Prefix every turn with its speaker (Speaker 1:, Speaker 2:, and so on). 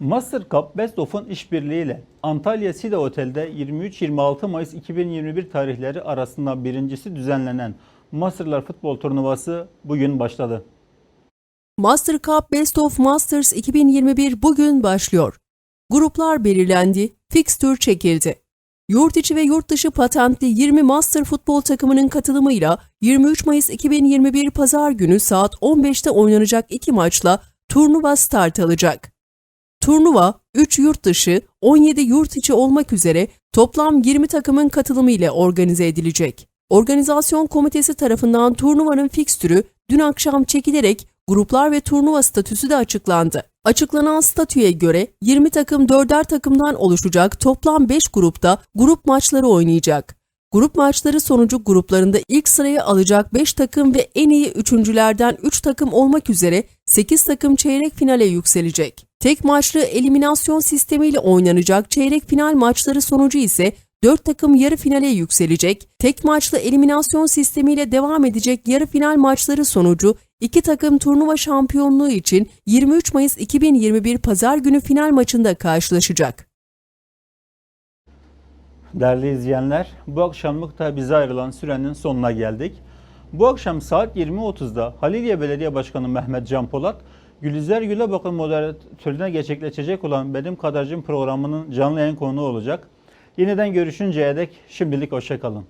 Speaker 1: Master Cup Best of'un işbirliğiyle Antalya Sida Otel'de 23-26 Mayıs 2021 tarihleri arasında birincisi düzenlenen Masterlar Futbol Turnuvası bugün başladı.
Speaker 2: Master Cup Best of Masters 2021 bugün başlıyor. Gruplar belirlendi, fikstür çekildi. Yurt içi ve yurt dışı patentli 20 Master futbol takımının katılımıyla 23 Mayıs 2021 Pazar günü saat 15'te oynanacak iki maçla turnuva start alacak. Turnuva 3 yurt dışı, 17 yurt içi olmak üzere toplam 20 takımın katılımı ile organize edilecek. Organizasyon komitesi tarafından turnuvanın fikstürü dün akşam çekilerek gruplar ve turnuva statüsü de açıklandı. Açıklanan statüye göre 20 takım 4'er takımdan oluşacak toplam 5 grupta grup maçları oynayacak. Grup maçları sonucu gruplarında ilk sırayı alacak 5 takım ve en iyi üçüncülerden 3 takım olmak üzere 8 takım çeyrek finale yükselecek. Tek maçlı eliminasyon sistemiyle oynanacak çeyrek final maçları sonucu ise 4 takım yarı finale yükselecek. Tek maçlı eliminasyon sistemiyle devam edecek yarı final maçları sonucu iki takım turnuva şampiyonluğu için 23 Mayıs 2021 Pazar günü final maçında karşılaşacak.
Speaker 1: Değerli izleyenler, bu akşamlık da bize ayrılan sürenin sonuna geldik. Bu akşam saat 20.30'da Haliliye Belediye Başkanı Mehmet Can Polat, Gülizar Gülebak'ın moderatörüne gerçekleşecek olan Benim Kadarcım programının canlı yayın konuğu olacak. Yeniden görüşünceye dek şimdilik hoşçakalın.